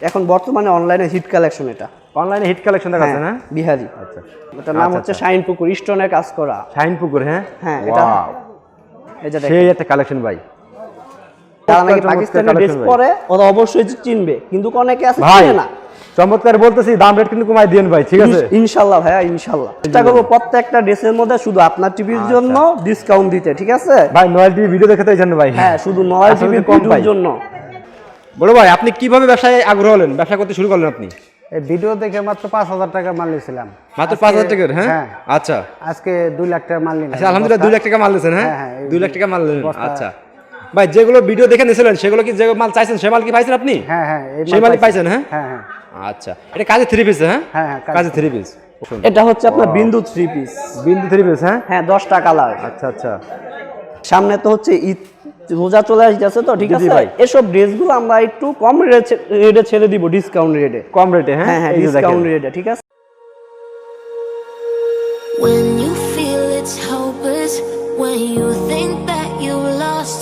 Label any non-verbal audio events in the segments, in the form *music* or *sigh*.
এখন বর্তমানে অনলাইনে হিট কালেকশন এটা। অনলাইনে হিট কালেকশন দেখাচ্ছেন হ্যাঁ বিহারি। আচ্ছা। এটার নাম হচ্ছে শাইন পুকুর স্টোনের কাজ করা। শাইন পুকুর হ্যাঁ? হ্যাঁ, এটা-! এই যে দেখেন। সেই একটা কালেকশন ভাই। যারা নাকি পাকিস্তানি ড্রেস পরে ওরা অবশ্যই চিনবে। কিন্তু অনেকে আছে চিনে না। চমৎকার বলতেছি দাম রেট কিন্তু কমাই দিয়েন ভাই ঠিক আছে? ইনশ- ইনশাল্লাহ ভাইয়া ইনশাল্লাহ। চেষ্টা করব প্রত্যেকটা ড্রেসের মধ্যে শুধু আপনার টিভির আচ্ছা। জন্য ডিসকাউন্ট দিতে ঠিক আছে? ভাই নয়েল টিভি ভিডিও দেখে তো জন্য ভাই। হ্যাঁ শুধু নয় আসলে টিভির জন্য। বড় ভাই আপনি কীভাবে ব্যবসায় আগ্রহ হলেন? ব্যবসা করতে শুরু করলেন আপনি? এই ভিডিও দেখে মাত্র পাঁচ হাজার টাকা মাল নিয়েছিলাম। মাত্র পাঁচ হাজার টাকার হ্যাঁ? হ্যাঁ। আচ্ছা। আজকে দুই লাখ টাকা মাল নিলাম। আচ্ছা আলহামদুলিল্লাহ দুই লাখ টাকা মাল নিয়েছেন হ্যাঁ? হ্যাঁ, হ্যাঁ, দুই লাখ টাকা মাল নিলেন আচ্ছা। ভাই যেগুলো ভিডিও দেখে নিয়েছিলেন সেগুলো কি যে মাল চাইছেন সে মাল কি পাইছেন আপনি? হ্যাঁ হ্যাঁ সে মাল মালই পাইছেন হ্যাঁ? হ্যাঁ হ্যাঁ। আচ্ছা এটা কাজে থ্রি পিস হ্যাঁ? হ্যাঁ, কাজে কাজে থ্রি পিস এটা হচ্ছে আপনার Bindu three piece Bindu three piece হ্যাঁ? হ্যাঁ দশটা কালার আচ্ছা আচ্ছা। সামনে তো হচ্ছে ঈদ রোজা চলে আসতেছে তো ঠিক আছে ভাই। এসব ড্রেসগুলো আমরা একটু কম রেটে ছেড়ে দিব ডিসকাউন্ট রেটে কম রেটে হ্যাঁ হ্যাঁ হ্যাঁ। ডিসকাউন্ট রেটে ঠিক আছে When you feel it's hopeless, when you think that you lost,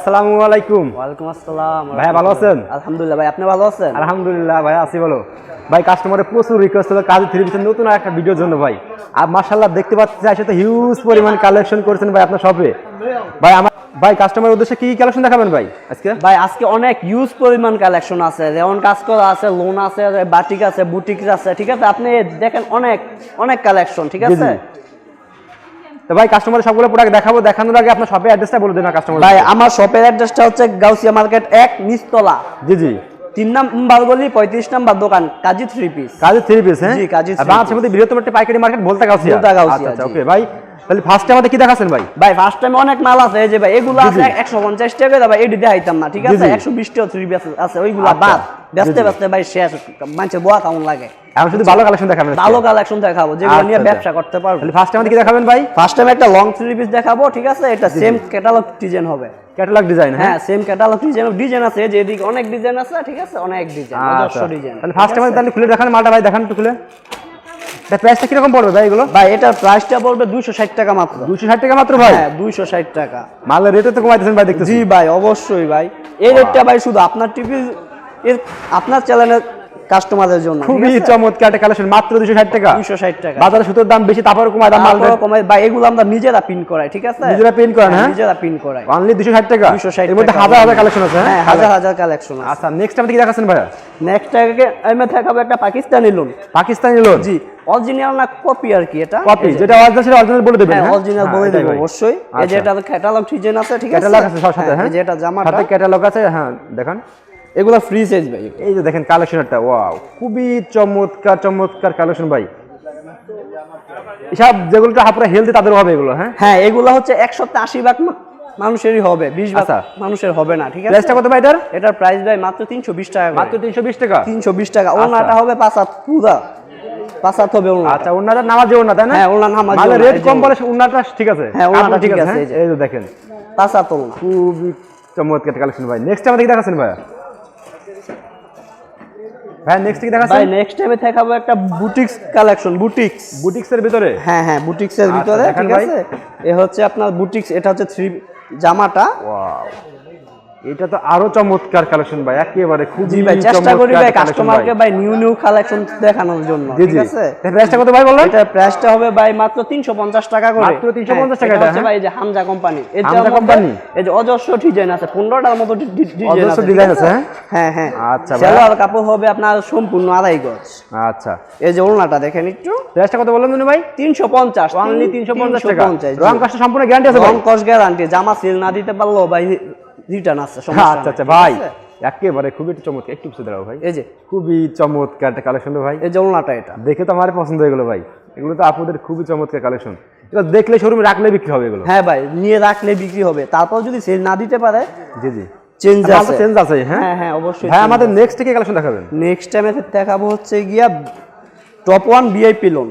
আসসালামু আলাইকুম। ওয়ালাইকুম আসসালাম। ভাইয়া ভালো আছেন? আলহামদুলিল্লাহ ভাই আপনি ভালো আছেন? আলহামদুলিল্লাহ ভাই আছি বলো। ভাই কাস্টমারের প্রচুর রিকোয়েস্ট হলো কাজী থ্রি পিসের নতুন একটা ভিডিওর জন্য ভাই। আর দেখতে পাচ্ছি আসলে তো হিউজ পরিমাণ কালেকশন করেছেন ভাই আপনার শপে ভাই আমার ভাই কাস্টমারের উদ্দেশ্যে কি কালেকশন দেখাবেন ভাই আজকে? ভাই আজকে অনেক ইউজ পরিমাণ কালেকশন আছে। যেমন কাজ করা আছে লোন আছে বাটিক আছে বুটিক আছে ঠিক আছে? আপনি দেখেন অনেক অনেক কালেকশন ঠিক আছে। তো ভাই কাস্টমার সবগুলো প্রোডাক্ট দেখাবো। দেখানোর আগে আপনার শপের অ্যাড্রেসটা বলে দেন কাস্টমার ভাই আমার শপের অ্যাড্রেসটা হচ্ছে গাউসিয়া মার্কেট এক নিচতলা। জি জি। তিন নাম্বার গলি পঁয়ত্রিশ নাম্বার দোকান Kazi three piece Kazi three piece হ্যাঁ? জি, কাজী বাংলাদেশের মধ্যে বৃহত্তম একটা পাইকারি মার্কেট বলতে গাউসিয়া। বলতা গাউসিয়া, আচ্ছা আচ্ছা ওকে ভাই তাহলে ফার্স্টে আমাদের কি দেখাচ্ছেন ভাই? ভাই ফার্স্ট টাইম অনেক মাল আছে এই যে ভাই এগুলো আছে জি। একশো পঞ্চাশ টাকা দাম এটি দেখাইতাম না ঠিক আছে? জি। একশো বিশ টাকা থ্রি পিস আছে ওইগুলো আচ্ছা। বাদ। ব্যস্তে। ব্যস্তে ভাই শেষ। মানুষের বোয়া কেমন লাগে? এখন শুধু ভালো কালেকশন দেখাবেন ভালো কালেকশন দেখাবো যেগুলো আচ্ছা, নিয়ে আচ্ছা। ব্যবসা করতে পারব। তাহলে ফার্স্টে আমাদের কি দেখাবেন ভাই? ফার্স্ট টাইম একটা লং থ্রি পিস দেখাবো ঠিক আছে? এটা সেম ক্যাটালগ ডিজাইন হবে। ক্যাটালগ ডিজাইন হ্যাঁ? সেম ক্যাটালগ ডিজাইন ডিজাইন আছে যে এদিকে অনেক ডিজাইন আছে ঠিক আছে? অনেক ডিজাইন অজস্র ডিজাইন তাহলে ফার্স্টে আমাদের তাহলে খুলে দেখান মালটা ভাই দেখান একটু খুলে। প্রাইসটা কীরকম পড়বে ভাই এগুলো? ভাই এটার প্রাইসটা পড়বে দুইশো ষাট টাকা মাত্র। দুশো ষাট টাকা মাত্র ভাই? হ্যাঁ দুইশো ষাট টাকা। মালের রেটে তো কমাইতেছেন ভাই দেখতেছি। জি ভাই অবশ্যই ভাই। এই রেটটা ভাই শুধু আপনার টিভি এর আপনার চ্যানেলের কাস্টমারদের জন্য খুবই চমৎকার একটা কালেকশন মাত্র দুশো ষাট টাকা। দুইশো ষাট টাকা। বাজারে সুতোর দাম বেশি তারপরে কমায় দাম মাল তারপরে কমাই ভাই এগুলো আমরা নিজেরা পিন করাই ঠিক আছে? নিজেরা print করেন, হ্যাঁ? নিজেরা পিন করাই। অনলি দুশো ষাট টাকা? দুইশো ষাট এর মধ্যে হাজার হাজার কালেকশন আছে হ্যাঁ? হাজার হাজার কালেকশন আছে। আচ্ছা নেক্সট আমাদের কি দেখাচ্ছেন ভাইয়া? নেক্সট টাকে আমি দেখাবো একটা পাকিস্তানি লোন পাকিস্তানি লোন জি অরিজিনাল না কপি আর কি এটা? কপি যেটা অরিজিনাল সেটা অরিজিনাল বলে দেবেন হ্যাঁ হ্যাঁ? অরিজিনাল হ্যাঁ, বলে দেবো ভাই। অবশ্যই। এই যে আচ্ছা। এটা ক্যাটালগ ডিজাইন আছে ঠিক আছে? ক্যাটালগ আছে সব সাথে হ্যাঁ যে এটা জামাটা। সাথে ক্যাটালগ আছে হ্যাঁ দেখান। এগুলো ফ্রি সাইজ ভাই। এই যে দেখেন কালেকশনটা ওয়াও খুবই চমৎকার চমৎকার কালেকশন ভাই। এসব যেগুলো হাপুরা হেলদি তাদের হবে এগুলো হ্যাঁ? হ্যাঁ এগুলো হচ্ছে একশো আশি ভাগ মানুষেরই হবে বিশ ভাগ আচ্ছা। মানুষের হবে না ঠিক আছে? প্রাইসটা কত ভাই এটার? এটার প্রাইস ভাই মাত্র তিনশো বিশ টাকা মাত্র তিনশো বিশ টাকা? তিনশো বিশ টাকা। ওনাটা হবে পাঁচ পুরা। পাঁচ হবে ওনা আচ্ছা ওনাটা নামাজ ওনা তাই না? হ্যাঁ, ওনার নামাজি মালের রেট কম বলে ওনাটা ঠিক আছে? হ্যাঁ, ওনাটা ঠিক আছে, হ্যাঁ? এই যে। দেখেন। পাঁচ ওনা খুবই চমৎকার কালেকশন ভাই। নেক্সট আমাদের কি দেখাচ্ছেন ভাই ভাই নেক্সট কি ভাই দেখাচ্ছেন নেক্সট টাইমে দেখাবো একটা বুটিক্স কালেকশন বুটিক্স। বুটিক্স এর ভিতরে? হ্যাঁ হ্যাঁ বুটিক্স এর আচ্ছা, ভিতরে ঠিক আছে? এ হচ্ছে আপনার বুটিক্স এটা হচ্ছে থ্রি জামাটা। ওয়াও এটা তো আরও চমৎকার কালেকশন ভাই একেবারে খুবই ভাই চেষ্টা করি ভাই কাস্টমারকে ভাই। নিউ নিউ কালেকশন দেখানোর জন্য ঠিক আছে? প্রাইসটা কত ভাই বললেন? এটার প্রাইসটা হবে ভাই মাত্র 350 টাকা করে। মাত্র 350 হ্যাঁ, টাকা এটা এটা, হচ্ছে হ্যাঁ? ভাই এই যে হামজা কোম্পানি এই যে হামজা কোম্পানি? এই যে অজস্র ডিজাইন আছে 15টার মতো ডিজাইন আছে design ঠিক আছে, হ্যাঁ? হ্যাঁ হ্যাঁ। আচ্ছা ভাই। সালোয়ার কাপড় হবে আপনার সম্পূর্ণ আড়াই গজ। আচ্ছা। এই যে ওড়নাটা দেখেন একটু। প্রাইসটা কত বললেন ভাই? 350 অনলি 350 টাকা। 350, রং কাজটা সম্পূর্ণ গ্যারান্টি আছে রং কস গ্যারান্টি জামা সিল না দিতে পারল ভাই রিটার্ন আছে সমস্যা আচ্ছা আচ্ছা ভাই একেবারে খুবই চমৎকার একটু পিছিয়ে দাঁড়াও ভাই। এই যে। খুবই চমৎকার একটা কালেকশন ভাই। এই ওড়নাটা এটা। দেখে তো আমার পছন্দ হয়ে গেলো ভাই। এগুলো তো আপুদের খুবই চমৎকার কালেকশন এগুলো দেখলে শোরুমে রাখলে বিক্রি হবে এগুলো। হ্যাঁ ভাই নিয়ে রাখলে বিক্রি হবে। তারপর যদি সেল না দিতে পারে জি জি। চেঞ্জ আছে। চেঞ্জ আছে হ্যাঁ? হ্যাঁ হ্যাঁ অবশ্যই ভাই আমাদের নেক্সট কি কালেকশন দেখাবেন? নেক্সট টাইমে দেখাবো হচ্ছে গিয়া টপ ওয়ান ভিআইপি লোন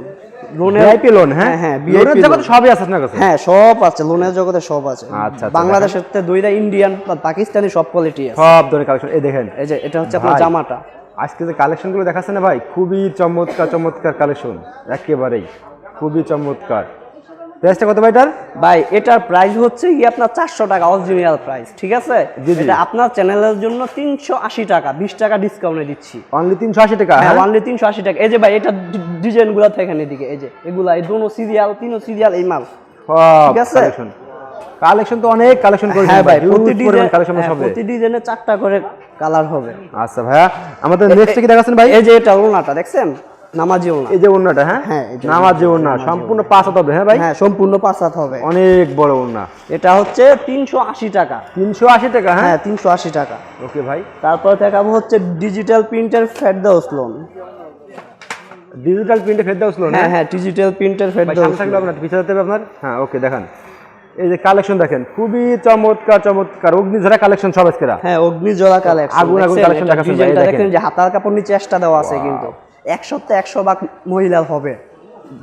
লোনের ভিআইপি লোন হ্যাঁ? হ্যাঁ লোনের ভিআইপি জগতে সবই আছে আপনার কাছে? হ্যাঁ সব আছে লোনের জগতে সব আছে। আচ্ছা, আচ্ছা, বাংলাদেশের তে দুইটা ইন্ডিয়ান পাকিস্তানি সব কোয়ালিটি আছে। সব ধরনের কালেকশন এই দেখেন। এই যে এটা হচ্ছে আপনার জামাটা। আজকে যে কালেকশনগুলো দেখাচ্ছে না ভাই খুবই চমৎকার চমৎকার কালেকশন একেবারেই খুবই চমৎকার। প্রাইসটা কত ভাইটার ভাই এটার প্রাইস হচ্ছে কি আপনার চারশো টাকা অরিজিনাল প্রাইস ঠিক আছে। এটা আপনার চ্যানেলের জন্য তিনশো আশি টাকা বিশ টাকা ডিসকাউন্টে দিচ্ছি। অনলি তিনশো আশি টাকা হ্যাঁ হ্যাঁ? অনলি তিনশো আশি টাকা। এই যে ভাই এটা ডিজাইনগুলো এদিকে এই যে এগুলা এই দোনো সিরিয়াল তিনো সিরিয়াল এই মাল ঠিক আছে? কালেকশন তো অনেক কালেকশন করেছেন হ্যাঁ ভাই প্রতি ডিজাইন কালেকশন হ্যাঁ, হবে। প্রতি ডিজাইনে চারটা করে কালার হবে। আচ্ছা ভাইয়া আমাদের নেক্সট কি দেখাচ্ছেন ভাই? এই যে এটা ওনাটা দেখছেন? নামাজি ওনা এই যে ওন্নাটা হ্যাঁ? হ্যাঁ, নামাজ যে ওন্না সম্পূর্ণ পাঁচ হাত হবে হ্যাঁ ভাই? হ্যাঁ সম্পূর্ণ পাঁচ হাত হবে। অনেক বড় ওন্না এটা হচ্ছে তিনশো আশি টাকা। তিনশো আশি টাকা হ্যাঁ? হ্যাঁ তিনশো আশি টাকা। ওকে ভাই। তারপর দেখাবো হচ্ছে digital printer Firdous lawn digital প্রিন্টে ফেরত দেওয়া হ্যাঁ? হ্যাঁ ডিজিটাল প্রিন্টার থাকলে আপনার পিছনে আপনার? হ্যাঁ ওকে দেখান। এই যে কালেকশন দেখেন খুবই চমৎকার চমৎকার। অগ্নিঝরা কালেকশন সব আজকেরা। হ্যাঁ অগ্নিজোড়া কালেকশন আগুন আগুন দেখাচ্ছেন দেখেন। দেখেন যে হাতার কাপড় নিচে চেষ্টা দেওয়া আছে কিন্তু। একশোতে একশো ভাগ মহিলার হবে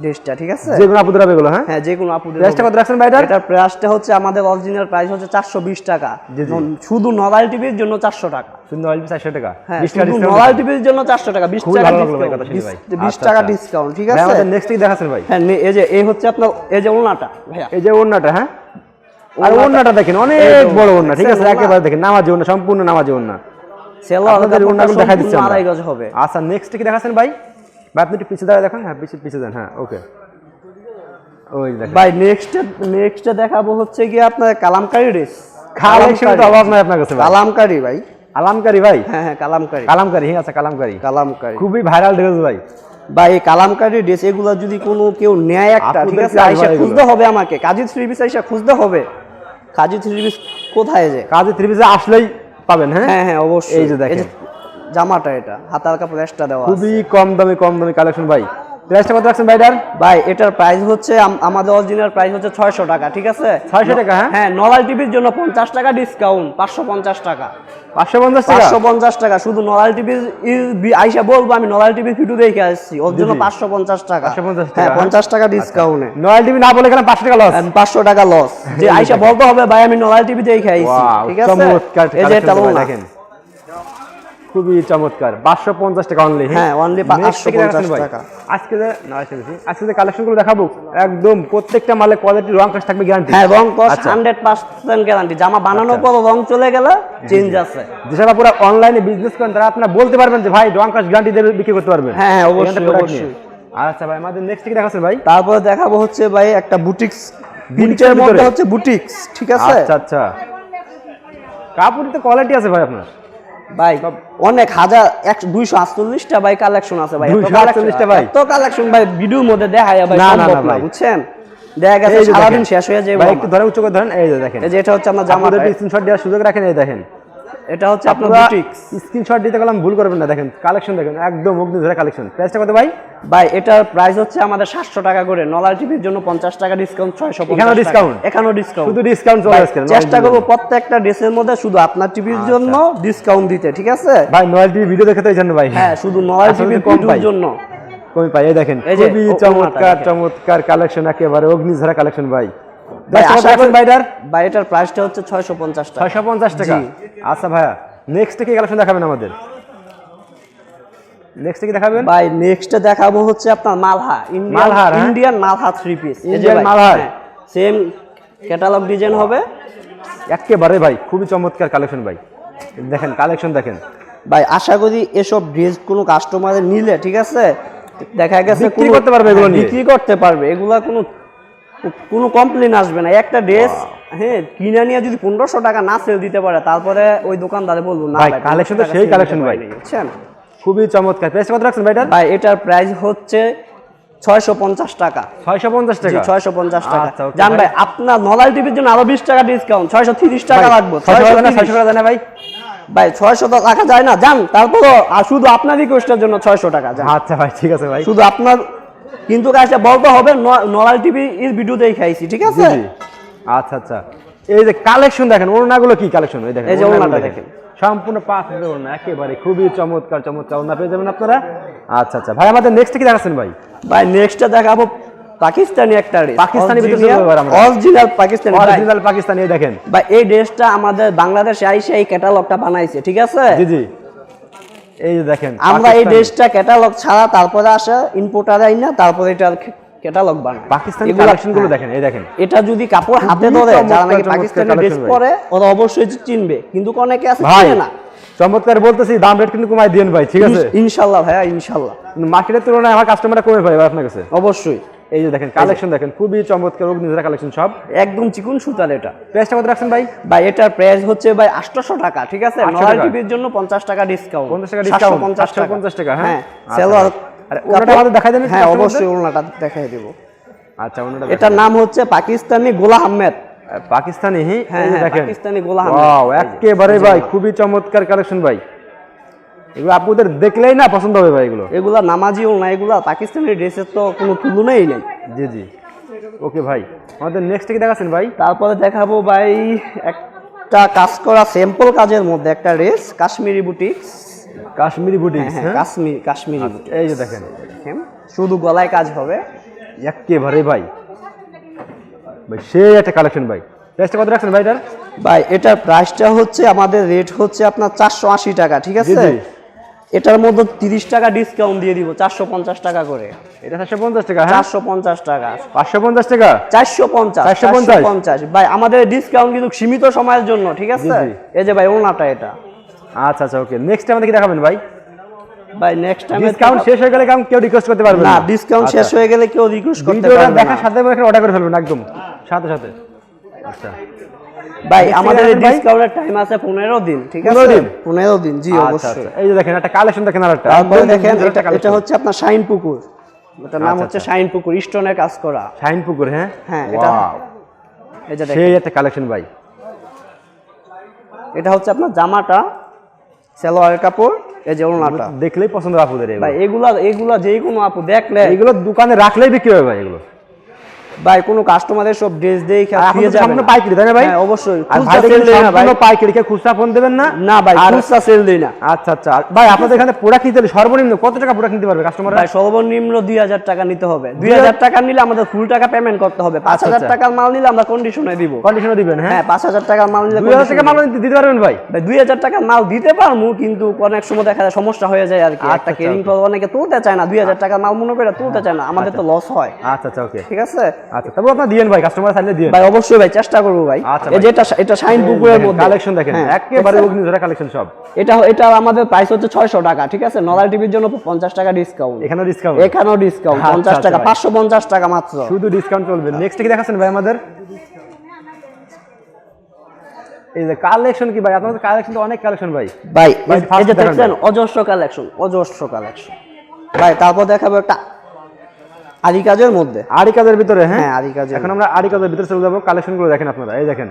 ড্রেসটা ঠিক আছে? যে আপুদের হবে এগুলো হ্যাঁ? হ্যাঁ যে আপুদের প্রাইসটা কত রাখছেন ভাই এটার এটার প্রাইসটা হচ্ছে আমাদের অরিজিনাল প্রাইস হচ্ছে চারশো বিশ টাকা। শুধু টিভির জন্য শুধু টিভির জন্য ডিসকাউন্ট টাকা ঠিক আছে? আমাদের নেক্সট কি দেখাচ্ছেন ভাই। হ্যাঁ এই যে এই হচ্ছে আপনার এই যে ওনাটা ভাইয়া। এই যে হ্যাঁ? আর দেখেন অনেক বড় ওড়না, ঠিক আছে? একেবারে দেখেন নামাজি সম্পূর্ণ নামাজি সেলোয়ার আপনাদের ওন্নাগুলো দেখা দিচ্ছে আড়াই গজ হবে। আচ্ছা নেক্সট কি দেখাচ্ছেন ভাই? ভাই আপনি একটু পিছিয়ে দাঁড়ায় দেখেন। হ্যাঁ পিছিয়ে পিছিয়ে যান হ্যাঁ ওকে ওই দেখেন। ভাই নেক্সট নেক্সট দেখাবো হচ্ছে কি আপনার কালামকারি ড্রেস কালেকশন অভাব নাই আপনার কাছে কালামকারি ভাই। আলামকারি ভাই? হ্যাঁ হ্যাঁ কালামকারি। কালামকারি হ্যাঁ আচ্ছা কালামকারি। কালামকারি। খুবই ভাইরাল ড্রেস ভাই। ভাই এই কালামকারি ড্রেস এগুলো যদি কোনো কেউ নেয় একটা ঠিক আছে? আইসা খুঁজতে হবে আমাকে। কাজী থ্রি পিস আইসা খুঁজতে হবে। কাজী থ্রি পিস কোথায় যে? কাজে ত্রিপিসে আসলেই পাবেন হ্যাঁ হ্যাঁ হ্যাঁ অবশ্যই এই যে দেখেন। জামাটা এটা হাতার কাপড় এক্সট্রা দেওয়া। খুবই কম দামে কম দামে কালেকশন ভাই প্রাইসটা কত রাখছেন ভাইটার ভাই এটার প্রাইস হচ্ছে আমাদের অরিজিনাল প্রাইস হচ্ছে ছয়শো টাকা ঠিক আছে? 600 টাকা, হ্যাঁ? হ্যাঁ নলাল টিভির জন্য পঞ্চাশ টাকা ডিসকাউন্ট পাঁচশো পঞ্চাশ টাকা। পাঁচশো পঞ্চাশ পাঁচশো পঞ্চাশ টাকা শুধু নলাল টিভির আইসা বলব আমি নলাল টিভির ভিডিও দেখে আসছি ওর জন্য পাঁচশো পঞ্চাশ টাকা। 550 টাকা, হ্যাঁ হ্যাঁ? পঞ্চাশ টাকা ডিসকাউন্টে নয়াল টিভি না বলে গেলাম পাঁচশো টাকা লস পাঁচশো টাকা লস *laughs* যে আইসা বলতে হবে ভাই আমি নলাল টিভি দেখে Wow, ঠিক আছে? এই যে এটা দেখেন। খুবই চমৎকার। পাঁচশো পঞ্চাশ টাকা অনলি হ্যাঁ, only 550 টাকা। আজকে যে না আজকে আজকে যে কালেকশনগুলো দেখাবো একদম প্রত্যেকটা মালে কোয়ালিটি রং কাজ থাকবে গ্যারান্টি হ্যাঁ রং কস। হান্ড্রেড পার্সেন্ট গ্যারান্টি জামা বানানোর আচ্ছা। পর রং চলে গেলে চেঞ্জ আছে। যেসব পুরো অনলাইনে বিজনেস করেন তারা আপনারা বলতে পারবেন যে ভাই রং কাজ গ্যারান্টি দেবে বিক্রি করতে পারবেন। হ্যাঁ, হ্যাঁ, অবশ্যই, অবশ্যই। আচ্ছা ভাই আমাদের নেক্সট কি দেখাচ্ছেন ভাই। তারপরে দেখাবো হচ্ছে ভাই একটা বুটিক্স প্রিন্টের মধ্যে হচ্ছে বুটিক্স ঠিক আছে? আচ্ছা আচ্ছা। কাপড়ের তো কোয়ালিটি আছে ভাই আপনার। ভাই অনেক হাজার এক দুইশো আটচল্লিশটা ভাই কালেকশন আছে ভাই। এত 248 টা ভাই? তো কালেকশন ভাই ভিডিওর মধ্যে দেখায় ভাই না। বুঝছেন? দেখা গেছে সারাদিন শেষ হয়ে যায় ভাই একটু ধরে উচ্চ করে ধরেন এই যে দেখেন। এই যে এটা হচ্ছে আমার জামা স্ক্রিনশট দেওয়ার সুযোগ রাখেন এই দেখেন। এটা হচ্ছে আপনার বুটিক্স স্ক্রিনশট দিতে গেলাম ভুল করবেন না দেখেন কালেকশন দেখেন একদম অগ্নি ধরে কালেকশন প্রাইসটা কত ভাই? ভাই এটার প্রাইস হচ্ছে আমাদের সাতশো টাকা করে নলার টিভির জন্য পঞ্চাশ টাকা ডিসকাউন্ট ছয়শো এখানেও discount? এখানেও ডিসকাউন্ট শুধু ডিসকাউন্ট চলে আজকে চেষ্টা করব প্রত্যেকটা ড্রেসের মধ্যে শুধু আপনার টিভির আচ্ছা। জন্য ডিসকাউন্ট দিতে ঠিক আছে? ভাই নয়েল টিভি ভিডিও দেখে তো ভাই। হ্যাঁ শুধু নলার টিভির কম কম জন্য। কমই পাই এই দেখেন এই যে, খুবই চমৎকার চমৎকার কালেকশন একেবারে অগ্নিঝরা কালেকশন ভাই। এটার প্রাইসটা হচ্ছে ছয়শো পঞ্চাশ টাকা। ছয়শো পঞ্চাশ টাকা? আচ্ছা ভাইয়া নেক্সট কি কালেকশন দেখাবেন আমাদের? নেক্সট কি দেখাবেন? ভাই নেক্সট দেখাবো হচ্ছে আপনার মালহা মালহার, হ্যাঁ? Indian Malhar three piece Indian Malhar. Same catalogue design হবে। একেবারে ভাই খুবই চমৎকার কালেকশন ভাই। দেখেন কালেকশন দেখেন। ভাই আশা করি এসব ড্রেস কোনো কাস্টমারের নিলে ঠিক আছে? দেখা গেছে বিক্রি করতে পারবে এগুলো হ্যাঁ, বিক্রি করতে পারবে। এগুলা কোনো কোনো কমপ্লেন আসবে না। একটা ড্রেস হ্যাঁ কিনে নিয়ে যদি পনেরোশো টাকা না সেল দিতে পারে তারপরে ওই দোকানদারে বলব না ভাই, ভাই, তো সেই দিতে ভাই। বুঝছেন? খুবই চমৎকার। প্রাইস কত রাখছেন ভাইটার ভাই এটার প্রাইস হচ্ছে ছয়শো পঞ্চাশ টাকা। ছয়শো পঞ্চাশ টাকা? ছয়শো পঞ্চাশ টাকা। আচ্ছা, জান ভাই। ভাই। আপনার নলাল টিভির জন্য আরও বিশ টাকা ডিসকাউন্ট ছয়শো তিরিশ টাকা লাগবে। ছয়শো টাকা না, ছয়শো টাকা দেয় না ভাই? ভাই ছয়শো রাখা যায় না জান। তারপরও আর শুধু আপনার রিকোয়েস্টের জন্য ছয়শো টাকা যান আচ্ছা ভাই ঠিক আছে ভাই। শুধু আপনার কিন্তু কাজটা বলতে হবে নলাল টিভি এর ভিডিওতেই খাইছি ঠিক আছে? আচ্ছা আচ্ছা। এই যে কালেকশন দেখেন ওড়নাগুলো কি কালেকশন এই দেখেন এই যে ওড়নাটা দেখেন। সম্পূর্ণ পাঁচ হাজার ওড়না একেবারে খুবই চমৎকার চমৎকার ওড়না পেয়ে যাবেন আপনারা। আচ্ছা আচ্ছা। ভাই আমাদের নেক্সট কি দেখাচ্ছেন ভাই? ভাই নেক্সটটা দেখাবো পাকিস্তানি একটা ড্রেস পাকিস্তানি ভিতরে। অরিজিনাল পাকিস্তানি। অরিজিনাল পাকিস্তানি দেখেন। ভাই এই ড্রেসটা আমাদের বাংলাদেশে আইসে এই ক্যাটালগটা বানাইছে ঠিক আছে? জি জি। এই যে দেখেন আমরা এই ড্রেসটা ক্যাটালগ ছাড়া তারপরে আসে ইম্পোর্টার আই না তারপরে এটার ক্যাটালগ বানায় পাকিস্তানি কালেকশনগুলো হ্যাঁ। দেখেন এই দেখেন। এটা যদি কাপড় হাতে ধরে যারা নাকি পাকিস্তানি ড্রেস। পরে ওরা অবশ্যই চিনবে। কিন্তু অনেকে আছে চিনে না। চমৎকার বলতেছি দাম রেট কিন্তু কমাই দিয়েন ভাই ঠিক আছে? ইনশ- ইনশাল্লাহ ভাইয়া ইনশাল্লাহ। মার্কেটের তুলনায় আমার কাস্টমাররা কমে পাবে আপনার কাছে? অবশ্যই। এই যে দেখেন কালেকশন দেখেন খুবই চমৎকার অগ্নিজরা কালেকশন সব। একদম চিকুন সুতার এটা। প্রাইসটা কত রাখছেন ভাই? ভাই এটার প্রাইস হচ্ছে ভাই 800 টাকা ঠিক আছে? 800 নয়াল টিভির জন্য 50 টাকা ডিসকাউন্ট 50 টাকা discount, 50 টাকা। 750 টাকা, হ্যাঁ? হ্যাঁ আচ্ছা, সেলোয়ার আর ওনাটা আমাদের দেখাই দেন হ্যাঁ অবশ্যই ওনাটা দেখাই দেব। আচ্ছা ওনাটা এটার নাম হচ্ছে পাকিস্তানি গোলা আহমেদ। পাকিস্তানি হ্যাঁ, হ্যাঁ, দেখেন। পাকিস্তানি গোলা আহমেদ। ওয়াও একেবারে ভাই খুবই চমৎকার কালেকশন ভাই। এগুলো আপুদের দেখলেই না পছন্দ হবে ভাই এগুলো। এগুলা নামাজিও না এগুলা পাকিস্তানি ড্রেসের তো কোনো তুলনাই নেই। জি জি। ওকে ভাই আমাদের নেক্সট কি দেখাচ্ছেন ভাই? তারপরে দেখাবো ভাই একটা কাজ করা সিম্পল কাজের মধ্যে একটা dress Kashmiri boutiques Kashmiri boutiques হ্যাঁ হ্যাঁ? কাশ্মীরি কাশ্মীরি এই যে দেখেন। শুধু গলায় কাজ হবে। একেবারে ভাই। ভাই সেই একটা কালেকশন ভাই। প্রাইসটা কত রাখছেন ভাই এটার? ভাই এটার প্রাইসটা হচ্ছে আমাদের রেট হচ্ছে আপনার চারশো আশি টাকা ঠিক আছে। এটার মধ্যে তিরিশ টাকা ডিসকাউন্ট দিয়ে দিব চারশো পঞ্চাশ টাকা করে। এটা চারশো পঞ্চাশ টাকা হ্যাঁ? চারশো পঞ্চাশ টাকা। পাঁচশো পঞ্চাশ টাকা? চারশো পঞ্চাশ 450 চারশো পঞ্চাশ। ভাই আমাদের ডিসকাউন্ট কিন্তু সীমিত সময়ের জন্য ঠিক আছে। এই যে ভাই ওনাটা এটা। আচ্ছা আচ্ছা ওকে। নেক্সট আমাদের কি দেখাবেন ভাই। ভাই নেক্সট টাইম ডিসকাউন্ট শেষ হয়ে গেলে কেউ রিকোয়েস্ট করতে পারবে না ডিসকাউন্ট শেষ হয়ে গেলে কেউ রিকোয়েস্ট করতে পারবে দেখার না। সাথে এখানে অর্ডার করে ফেলবেন একদম। সাথে সাথে। আচ্ছা। ভাই আমাদের ডিসকাউন্টের টাইম আছে পনেরো দিন ঠিক 15 আছে দিন? পনেরো দিন জি আচ্ছা অবশ্যই। আচ্ছা এই যে দেখেন একটা কালেকশন দেখেন আর একটা তারপরে দেখেন এটা হচ্ছে আপনার শাইন পুকুর। এটার নাম আচ্ছা, হচ্ছে। শাইন পুকুর স্টোনের কাজ করা। শাইন পুকুর হ্যাঁ? হ্যাঁ, এটা- এই যে দেখেন। সেই একটা কালেকশন ভাই। এটা হচ্ছে আপনার জামাটা সালোয়ারের কাপড় এই যে ওড়নাটা। দেখলেই পছন্দ আপুদের এগুলো। ভাই এগুলা এগুলা যেই কোনো আপু দেখলে এগুলো দোকানে রাখলেই বিক্রি হবে ভাই এগুলো। ভাই কোনো কাস্টমারের সব ড্রেস দিয়ে ফিরে তো যাবে সম্পূর্ণ পাইকারি তাই না ভাই? হ্যাঁ অবশ্যই। খুচরা সেল দেই না ভাই। সম্পূর্ণ পাইকারি কে খুচরা ফোন দেবেন না। না ভাই খুচরা সেল দেই না। আচ্ছা আচ্ছা। ভাই আপনাদের এখানে প্রোডাক্ট নিতে হলে সর্বনিম্ন কত টাকা প্রোডাক্ট নিতে পারবে কাস্টমার ভাই সর্বনিম্ন দুই হাজার টাকা নিতে হবে। দুই হাজার টাকা নিলে আমাদের ফুল টাকা পেমেন্ট করতে হবে। পাঁচ হাজার আচ্ছা। টাকার মাল নিলে আমরা কন্ডিশনে দিব। কন্ডিশনে দিবেন হ্যাঁ? হ্যাঁ পাঁচ হাজার টাকার মাল নিলে দুই হাজার টাকা মাল দিতে পারবেন ভাই? দুই হাজার টাকার মাল দিতে পারব কিন্তু অনেক সময় দেখা যায় সমস্যা হয়ে যায় আর কি। আচ্ছা, একটা আচ্ছা, কেরিং. অনেকে তুলতে চায় না। দুই হাজার টাকার মাল মনে করে তুলতে চায় না। আমাদের তো লস হয়। আচ্ছা আচ্ছা ওকে। ঠিক আছে? আচ্ছা তবে আপনার দিয়েন ভাই কাস্টমার চাইলে দিয়েন। ভাই অবশ্যই ভাই চেষ্টা করব ভাই। আচ্ছা এই যে এটা এটা শাইন পুকুরের মধ্যে। কালেকশন দেখেন হ্যাঁ, একেবারে? অগ্নিধরা কালেকশন সব। এটা এটা আমাদের প্রাইস হচ্ছে ছয়শো টাকা ঠিক আছে? নলার টিভির জন্য পঞ্চাশ টাকা ডিসকাউন্ট এখানে ডিসকাউন্ট এখানেও ডিসকাউন্ট আচ্ছা, পঞ্চাশ আচ্ছা টাকা ভাই। পাঁচশো পঞ্চাশ টাকা মাত্র। শুধু ডিসকাউন্ট চলবে। নেক্সট কি দেখাচ্ছেন ভাই আমাদের? এই যে কালেকশন কি ভাই? আপনাদের কালেকশন তো অনেক কালেকশন ভাই। ভাই ভাই, এই যে দেখছেন অজস্র কালেকশন অজস্র কালেকশন ভাই তারপর দেখাবো একটা আরি কাজের মধ্যে। আড়ি কাজের ভিতরে হ্যাঁ? হ্যাঁ, আড়ি কাজের এখন আমরা আড়ি কাজের ভিতরে চলে যাব। কালেকশনগুলো দেখেন আপনারা এই দেখেন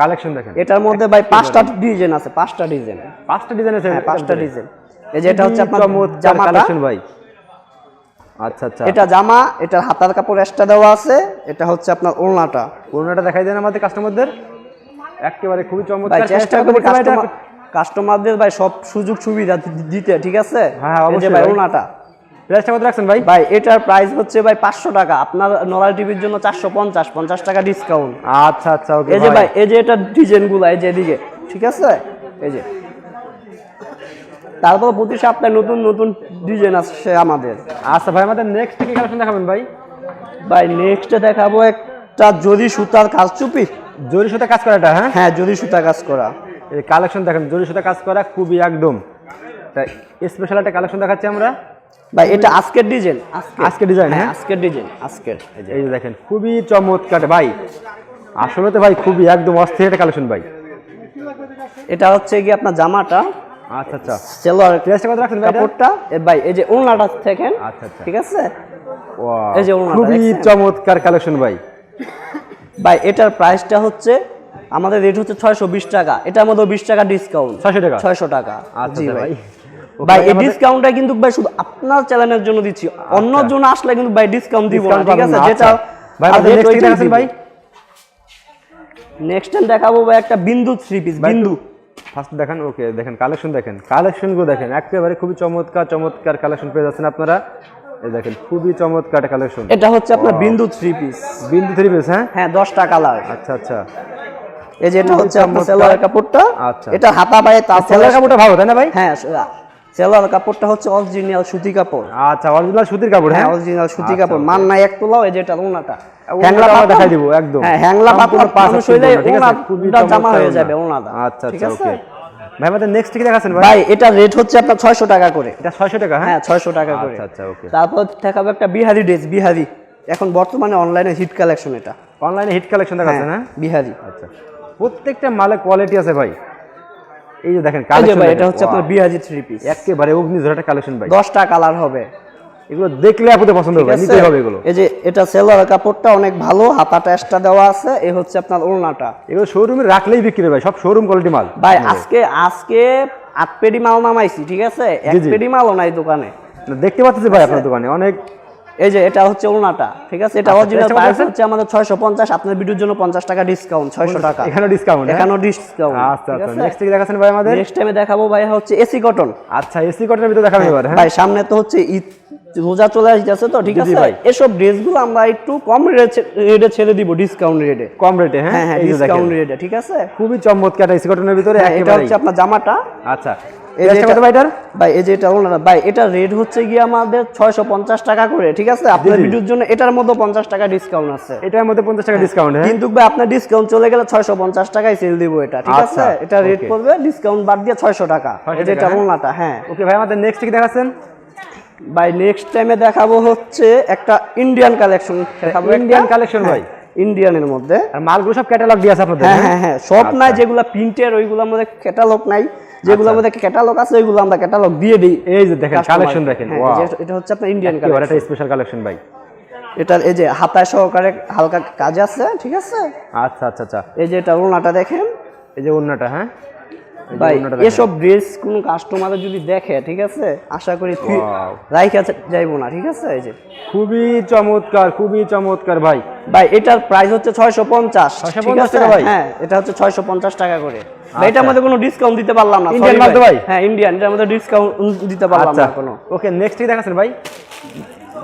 কালেকশন দেখেন। এটার মধ্যে ভাই পাঁচটা ডিজাইন আছে পাঁচটা ডিজাইন। পাঁচটা ডিজাইন আছে হ্যাঁ পাঁচটা ডিজাইন। এই যে এটা হচ্ছে আপনার জামাটা কালেকশন ভাই। আচ্ছা আচ্ছা। এটা জামা এটার হাতার কাপড় এক্সট্রা দেওয়া আছে এটা হচ্ছে আপনার ওড়নাটা। পুরোনোটা দেখাই দেন আমাদের কাস্টমারদের একেবারে খুবই চমৎকার। চেষ্টা করি কাস্টমার কাস্টমারদের ভাই সব সুযোগ সুবিধা দিতে ঠিক আছে? হ্যাঁ, এই অবশ্যই ভাই। ওড়নাটা। প্রাইসটা কত রাখছেন ভাই? ভাই এটার প্রাইস হচ্ছে ভাই পাঁচশো টাকা। আপনার নরাল টিভির জন্য চারশো পঞ্চাশ পঞ্চাশ টাকা ডিসকাউন্ট আচ্ছা আচ্ছা ওকে এই যে ভাই। এই যে এটা ডিজাইনগুলা এই যে এদিকে ঠিক আছে? এই যে। তারপর প্রতি সপ্তাহে নতুন নতুন ডিজাইন আসছে আমাদের। আচ্ছা ভাই আমাদের নেক্সট কি কালেকশন দেখাবেন ভাই? ভাই নেক্সট দেখাবো একটা জরি সুতার কাজ চুপি জরি সুতা কাজ করাটা হ্যাঁ? হ্যাঁ জরি সুতা কাজ করা। এই কালেকশন দেখেন জরি সুতা কাজ করা খুবই একদম। তাই স্পেশাল একটা কালেকশন দেখাচ্ছি আমরা। ভাই এটা আজকের ডিজাইন? আজকের। design, হ্যাঁ? আজকের ডিজাইন। আজকের এই যে। দেখেন খুবই চমৎকার ভাই। আসলে তো ভাই খুবই একদম অস্থির একটা কালেকশন ভাই। এটা হচ্ছে কি আপনার জামাটা। আচ্ছা আচ্ছা। সেলোয়ার প্রাইসটা কত রাখছেন ভাই কাপড়টা ভাই এই যে ওড়নাটা দেখেন আচ্ছা, আচ্ছা। ঠিক আছে? এই যে ওড়নাটা খুবই চমৎকার কালেকশন ভাই। ভাই এটার প্রাইসটা হচ্ছে আমাদের রেট হচ্ছে ছয়শো বিশ টাকা। এটার মধ্যে বিশ টাকা ডিসকাউন্ট 600 টাকা? ছয়শো টাকা। আচ্ছা জি আচ্ছা ভাই। ভাই এই ডিসকাউন্টটা কিন্তু ভাই শুধু আপনার চ্যানেলের জন্য দিচ্ছি। অন্য জন আসলে কিন্তু ভাই ডিসকাউন্ট দিব না ঠিক আছে? যেটা আচ্ছা। ভাই নেক্সট ভাই। নেক্সট টাইম দেখাবো ভাই একটা বিন্দু থ্রি পিস বিন্দু। ফার্স্ট দেখেন ওকে দেখেন কালেকশন দেখেন। কালেকশনগুলো দেখেন একেবারে খুবই চমৎকার চমৎকার কালেকশন পেয়ে যাচ্ছেন আপনারা। এই দেখেন খুবই চমৎকার কালেকশন এটা হচ্ছে আপনার Bindu three piece Bindu three piece হ্যাঁ? হ্যাঁ দশটা কালার আচ্ছা আচ্ছা। এই যে এটা হচ্ছে আপনার। সেলোয়ার কাপড়টা। আচ্ছা। এটা হাতা পায়ে তার সেলার কাপড়টা ভালো তাই না ভাই? হ্যাঁ সেলোয়ার কাপড়টা হচ্ছে অরিজিনাল সুতি কাপড়। আচ্ছা অরিজিনাল সুতির কাপড় হ্যাঁ হ্যাঁ? অরিজিনাল সুতি আচ্ছা, কাপড়। মান নাই এক তোলাও এই যে এটা ওনাটা। ওনাটা আমরা দেখাই দিব, একদম। হ্যাঁ হ্যাংলা পাঁচ মানুষ হইলে ওনাটা জামা হয়ে যাবে ওনাটা আচ্ছা আচ্ছা ওকে। ভাই আমাদের নেক্সট কি দেখাচ্ছেন ভাই? ভাই এটা রেট হচ্ছে আপনার ছয়শো টাকা করে। এটা 600 টাকা হ্যাঁ? হ্যাঁ ছয়শো টাকা করে। আচ্ছা আচ্ছা ওকে। তারপর দেখাবো একটা বিহারি ড্রেস বিহারি। এখন বর্তমানে অনলাইনে হিট কালেকশন এটা। অনলাইনে হিট কালেকশন দেখাচ্ছেন হ্যাঁ বিহারি। আচ্ছা। প্রত্যেকটা মালে কোয়ালিটি আছে ভাই। এই যে দেখেন কালেকশন ভাই এটা হচ্ছে আপনার বিহারি থ্রি পিস একেবারে অগ্নিঝরাটা কালেকশন ভাই দশটা কালার হবে। এগুলো দেখলে আপনাদের পছন্দ হবে? নিতেই হবে এগুলো। এই যে এটা সেলোয়ার কাপড়টা অনেক ভালো হাতাটা এক্সট্রা দেওয়া আছে এই হচ্ছে আপনার ওড়নাটা। এগুলো শোরুমে রাখলেই বিক্রি হবে ভাই সব শোরুম কোয়ালিটি মাল। ভাই আজকে আজকে আট পেডি মাল নামাইছি ঠিক আছে? এক। পেডি মালও নাই দোকানে। দেখতে পাচ্ছি ভাই আপনার দোকানে অনেক এই যে এটা হচ্ছে ওড়নাটা ঠিক আছে? এটা আচ্ছা, অরিজিনাল কত প্রাইস হচ্ছে আমাদের ছয়শো পঞ্চাশ আপনার ভিডিওর জন্য পঞ্চাশ টাকা ডিসকাউন্ট ছয়শো টাকা। এখানে ডিসকাউন্ট এখানেও ডিসকাউন্ট আচ্ছা আচ্ছা। নেক্সট কি দেখাচ্ছেন ভাই আমাদের? নেক্সট টাইমে দেখাবো ভাই হচ্ছে এসি কটন আচ্ছা এসি কটনের ভিতরে দেখাবেন এবার হ্যাঁ? ভাই সামনে তো হচ্ছে ঈদ রোজা চলে আসতেছে তো ঠিক আছে? ভাই। এসব ড্রেসগুলো আমরা একটু কম রেটে ছেড়ে দিব ডিসকাউন্ট রেটে কম রেটে হ্যাঁ? হ্যাঁ হ্যাঁ এই। ডিসকাউন্ট রেটে ঠিক আছে? খুবই চমৎকার এসি কটনের ভিতরে হ্যাঁ, এটা হচ্ছে আপনার জামাটা। আচ্ছা। এই যে কত ভাই ভাই এই যে এটা ওনারা ভাই এটা রেট হচ্ছে গিয়ে আমাদের ছয়শো পঞ্চাশ টাকা করে ঠিক আছে? আপনার ভিডিওর জন্য এটার মধ্যে পঞ্চাশ টাকা ডিসকাউন্ট আছে। এটার মধ্যে 50 টাকা ডিসকাউন্ট হ্যাঁ? কিন্তু ভাই আপনার ডিসকাউন্ট চলে গেলে ছয়শো পঞ্চাশ টাকায় সেল দিব এটা ঠিক আছে? আচ্ছা, এটা রেট পড়বে ডিসকাউন্ট বাদ দিয়ে ছয়শো টাকা। এই যে এটা টাকা, হ্যাঁ? হ্যাঁ। ওকে ভাই আমাদের নেক্সট কি দেখাচ্ছেন? ভাই নেক্সট টাইমে দেখাবো হচ্ছে একটা ইন্ডিয়ান কালেকশন দেখাবো Indian collection ভাই? ইন্ডিয়ানের মধ্যে। আর মালগুলো সব ক্যাটালগ দিয়ে আছে আপনাদের হ্যাঁ হ্যাঁ? সব নাই আচ্ছা। যেগুলো প্রিন্টের ওইগুলোর মধ্যে ক্যাটালগ নাই। যেগুলোর আমাদের মধ্যে ক্যাটালগ আছে ওইগুলো আমরা ক্যাটালগ দিয়ে দিই। এই যে দেখেন কালেকশন। দেখেন হ্যাঁ, এটা হচ্ছে আপনার ইন্ডিয়ান কালেকশন একটা স্পেশাল কালেকশন ভাই। এটার এই যে হাতায় সহকারে হালকা কাজ আছে ঠিক আছে? আচ্ছা আচ্ছা আচ্ছা। এই যে এটা ওনাটা দেখেন। এই যে ওনাটা হ্যাঁ? ভাই এসব ড্রেস কোনো কাস্টমার যদি দেখে ঠিক আছে? আশা করি রাইখা যাইবো না ঠিক আছে? এই যে। খুবই চমৎকার খুবই চমৎকার ভাই। ভাই এটার প্রাইস হচ্ছে ছয়শো পঞ্চাশ 650 টাকা ভাই? হ্যাঁ এটা হচ্ছে ছয়শো পঞ্চাশ টাকা করে। ভাই আচ্ছা। এটার মধ্যে কোনো ডিসকাউন্ট দিতে পারলাম না sorry ভাই? হ্যাঁ ইন্ডিয়ান এটার মধ্যে ডিসকাউন্ট দিতে পারলাম না কোনো ওকে নেক্সট কি দেখাচ্ছেন ভাই?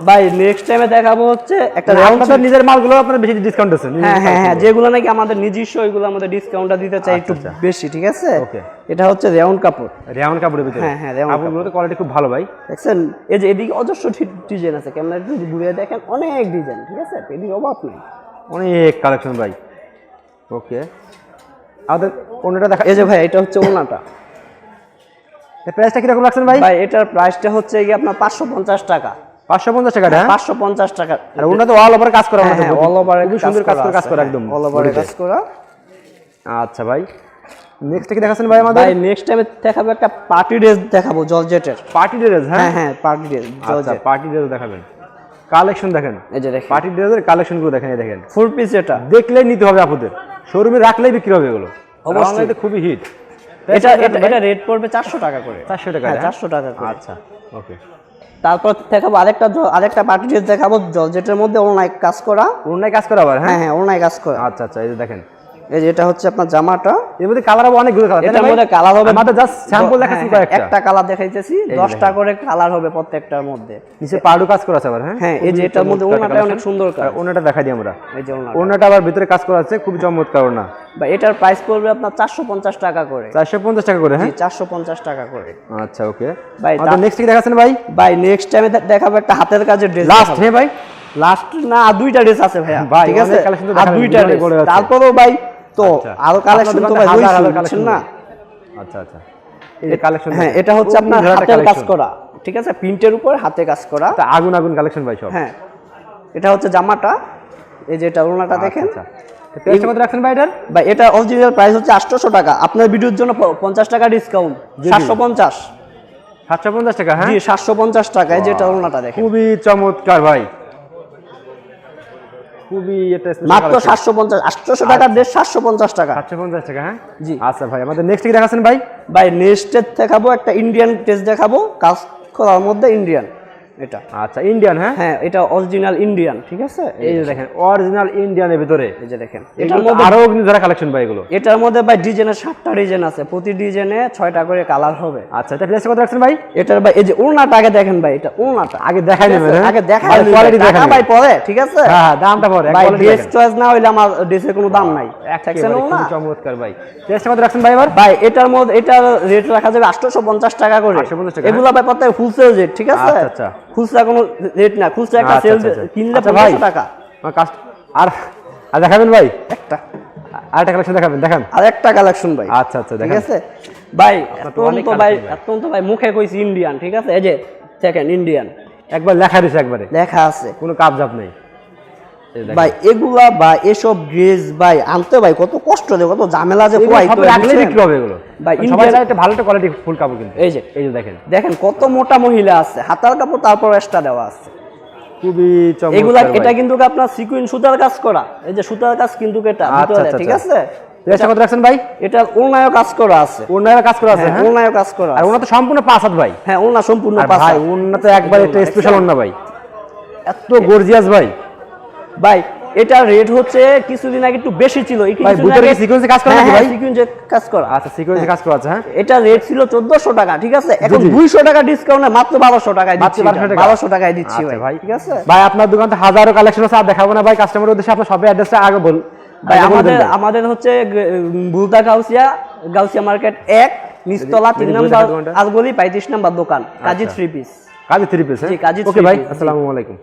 ভাই নেক্সট টাইমে দেখাবো হচ্ছে একটা আপনাদের নিজের মালগুলো আপনারা বেশি ডিসকাউন্ট দিচ্ছেন। হ্যাঁ হ্যাঁ হ্যাঁ যেগুলো নাকি আমাদের নিজস্ব ওইগুলো আমাদের ডিসকাউন্টটা দিতে চাই একটু আচ্ছা, আচ্ছা। বেশি ঠিক আছে? Okay. এটা হচ্ছে রাউন্ড কাপড়। রেওয়ান কাপড়ের ভিতরে? হ্যাঁ, হ্যাঁ, রেওয়ান কাপড়গুলো তো কোয়ালিটি খুব ভালো ভাই। দেখছেন? এই যে এদিকে অজস্র ডিজাইন আছে। ক্যামেরা যদি ঘুরে দেখেন অনেক ডিজাইন ঠিক আছে? এদিকে অভাব নেই। অনেক কালেকশন ভাই। ওকে আমাদের অন্যটা দেখা এই যে ভাই এটা হচ্ছে ওনাটা। প্রাইসটা কীরকম রাখছেন ভাই? ভাই এটার প্রাইসটা হচ্ছে গিয়ে আপনার পাঁচশো পঞ্চাশ টাকা। পাঁচশো পঞ্চাশ টাকা হ্যাঁ? পাঁচশো পঞ্চাশ টাকা। আর ওটা তো অল ওভার কাজ করা হ্যাঁ হ্যাঁ অল ওভার খুবই সুন্দর কাজ করে কাজ করা একদম অল ওভার কাজ করা। আচ্ছা ভাই নেক্সট কি দেখাচ্ছেন ভাই আমাদের? ভাই নেক্সট টাইমে দেখাবো একটা পার্টি ড্রেস দেখাবো জর্জেটের পার্টি ড্রেস হ্যাঁ? হ্যাঁ হ্যাঁ পার্টি ড্রেস আচ্ছা পার্টি ড্রেস দেখাবেন। কালেকশন দেখেন। এই যে দেখেন। পার্টি ড্রেসের কালেকশনগুলো দেখেন এই দেখেন। ফুল পিস এটা। দেখলেই নিতে হবে আপনাদের শোরুমে রাখলেই বিক্রি হবে এগুলো। অবশ্যই। অনলাইনে খুবই হিট এটা এটা এটা রেট পড়বে চারশো টাকা করে। চারশো টাকা হ্যাঁ হ্যাঁ? চারশো টাকা করে। আচ্ছা ওকে তারপর দেখাবো আরেকটা আরেকটা পার্টি ড্রেস দেখাবো যেটার মধ্যে অনলাইন কাজ করা। অনলাইন কাজ করা আবার হ্যাঁ? হ্যাঁ হ্যাঁ অনলাইন কাজ করা। আচ্ছা আচ্ছা এই যে দেখেন। এই যে এটা হচ্ছে আপনার জামাটা। এর মধ্যে কালার হবে অনেকগুলো কালার এটার মধ্যে কালার হবে আমাদের জাস্ট স্যাম্পল হ্যাঁ, দেখাচ্ছি হ্যাঁ, কয়েকটা। একটা কালার দেখাইতেছি দশটা করে কালার হবে প্রত্যেকটার মধ্যে। নিচে পাড়ু কাজ করা আছে আবার হ্যাঁ? হ্যাঁ এই যে এটার মধ্যে ওনাটা অনেক সুন্দর কালার ওনাটা দেখা দিই আমরা। এই যে ওনাটা ওনাটা আবার ভিতরে কাজ করা আছে খুবই চমৎকার ওনা বা এটার প্রাইস পড়বে আপনার চারশো পঞ্চাশ টাকা করে। চারশো পঞ্চাশ টাকা করে হ্যাঁ? চারশো পঞ্চাশ টাকা করে। আচ্ছা ওকে। ভাই, নেক্সট কি দেখাচ্ছেন ভাই? ভাই নেক্সট টাইমে দেখাবো একটা হাতের কাজের ড্রেস লাস্ট হ্যাঁ ভাই। লাস্ট না দুইটা ড্রেস আছে ভাইয়া ভাই, ঠিক আছে? আর দুইটা আছে। তারপরেও ভাই তো আচ্ছা। আরও কালেকশন তো ভাই হাজার না? আচ্ছা আচ্ছা। এই কালেকশন হ্যাঁ এটা হচ্ছে আপনার হাতের কাজ করা ঠিক আছে? প্রিন্টের উপর হাতে কাজ করা। আগুন আগুন কালেকশন ভাই সব। হ্যাঁ এটা হচ্ছে জামাটা। এই যে এটা ওনাটা দেখেন। আচ্ছা। কত রাখছেন ভাই এটা অরিজিনাল প্রাইস হচ্ছে আটশোশো টাকা। আপনার ভিডিওর জন্য পঞ্চাশ টাকা ডিসকাউন্ট। সাতশো পঞ্চাশ। সাতশো পঞ্চাশ টাকা হ্যাঁ? সাতশো পঞ্চাশ টাকায় যেটা ওনাটা দেখেন। খুবই চমৎকার ভাই। খুবই এটা মাত্র সাতশো পঞ্চাশ আটশোশো টাকার ড্রেস সাতশো পঞ্চাশ টাকা। সাতশো পঞ্চাশ টাকা হ্যাঁ? জি। আচ্ছা ভাই আমাদের নেক্সট কি দেখাচ্ছেন ভাই? ভাই নেক্সটের দেখাবো একটা ইন্ডিয়ান টেস্ট দেখাবো কাজ করার মধ্যে ইন্ডিয়ান এটা। আচ্ছা ইন্ডিয়ান হ্যাঁ? হ্যাঁ এটা অরিজিনাল ইন্ডিয়ান ঠিক আছে? এই যে দেখেন অরিজিনাল ইন্ডিয়ানের ভিতরে। এই যে দেখেন। এটার মধ্যে আরও অগ্নিধারা কালেকশন ভাই এগুলো। এটার মধ্যে ভাই ডিজাইনের সাতটা ডিজাইন আছে প্রতি ডিজাইনে ছয়টা করে কালার হবে। আচ্ছা এটা প্লেস কত রাখছেন ভাই? এটার ভাই এই যে ওড়নাটা আগে দেখেন ভাই এটা ওড়নাটা। আগে দেখাই নেবেন হ্যাঁ? আগে দেখাই দেখাই নেবেন। ভাই পরে ঠিক আছে? হ্যাঁ হ্যাঁ দামটা পরে ভাই ড্রেস চয়েস না হইলে আমার ড্রেসের কোনো দাম নাই। একেবারে চমৎকার ভাই। প্লেসটা কত রাখছেন ভাই এবার? ভাই এটার মধ্যে এটার রেট রাখা যাবে আটশোশো পঞ্চাশ টাকা করে। 850 টাকা, এগুলো ভাই পাতে ফুলসেল রেট ঠিক আছে? আচ্ছা, আচ্ছা। খুচরা কোনো রেট না খুচরা একটা সেল আচ্ছা, আচ্ছা। কিনলে আচ্ছা ভাই টাকা। আর আর দেখাবেন ভাই? একটা। আর একটা কালেকশন দেখাবেন দেখান। আর একটা কালেকশন ভাই। আচ্ছা আচ্ছা ঠিক আছে? ভাই অত্যন্ত তো ভাই অত্যন্ত ভাই। তো ভাই মুখে কইছি ইন্ডিয়ান ঠিক আছে? এই যে দেখেন ইন্ডিয়ান একবার লেখা দিছে একবারে। লেখা আছে। কোনো কাপ জাপ নেই। ভাই এগুলা বা এসব ড্রেস ভাই আনতে ভাই কত কষ্ট দেয় কত ঝামেলা যে পোয়াই সব রাখলেই বিক্রি হবে এগুলো। ভাই, সবাই একটা ভালো একটা কোয়ালিটি ফুল কাপড় কিন্তু এই যে এই যে দেখেন। দেখেন কত মোটা মহিলা আছে হাতার কাপড় তারপর এক্সট্রা দেওয়া আছে। খুবই চমৎকার এগুলা এটা কিন্তু আপনার সিকুইন সুতার কাজ করা এই যে সুতার কাজ কিন্তু এটা আচ্ছা, ভিতরে, আচ্ছা, ঠিক আচ্ছা। আছে? প্লেসটা কত রাখছেন ভাই? এটা ওনায়ও কাজ করা আছে। ওনারা কাজ করা আছে হ্যাঁ হ্যাঁ? কাজ করা আর। ওনা তো সম্পূর্ণ পাঁচ হাত ভাই। হ্যাঁ ওনা সম্পূর্ণ পাঁচ ভাই হাত। ওনা তো একবার একটা স্পেশাল ওনা ভাই। এত গর্জিয়াস ভাই। ভাই এটা রেট হচ্ছে কিছুদিন আগে একটু বেশি ছিল। এই ভাই, ভিতরে কি এ কাজ করা হ্যাঁ, নাকি হ্যাঁ, ভাই? sequence এ কাজ করা। আচ্ছা সিকিউরিটি কাজ করা আছে হ্যাঁ। এটা রেট ছিল চোদ্দশো টাকা ঠিক আছে? এখন জি। দুইশো টাকা ডিসকাউন্টে মাত্র বারোশো টাকায় দিচ্ছি 1200 টাকা? বারোশো টাকায় দিচ্ছি আচ্ছা ভাই ঠিক আছে? ভাই আপনার দোকানে হাজারো কালেকশন আছে আর দেখাবো না ভাই কাস্টমারের উদ্দেশ্যে আপনার সবে অ্যাড্রেসটা আগে বল ভাই আমাদের আমাদের হচ্ছে বুলতা গাউসিয়া গাউসিয়া মার্কেট এক নিচতলা তিন যদি নম্বর দেখা দোকানটা। আজগলি পঁয়ত্রিশ নম্বর দোকান কাজী আচ্ছা। Three piece Kazi three piece জি, কাজী ওকে ভাই আসসালামু আলাইকুম।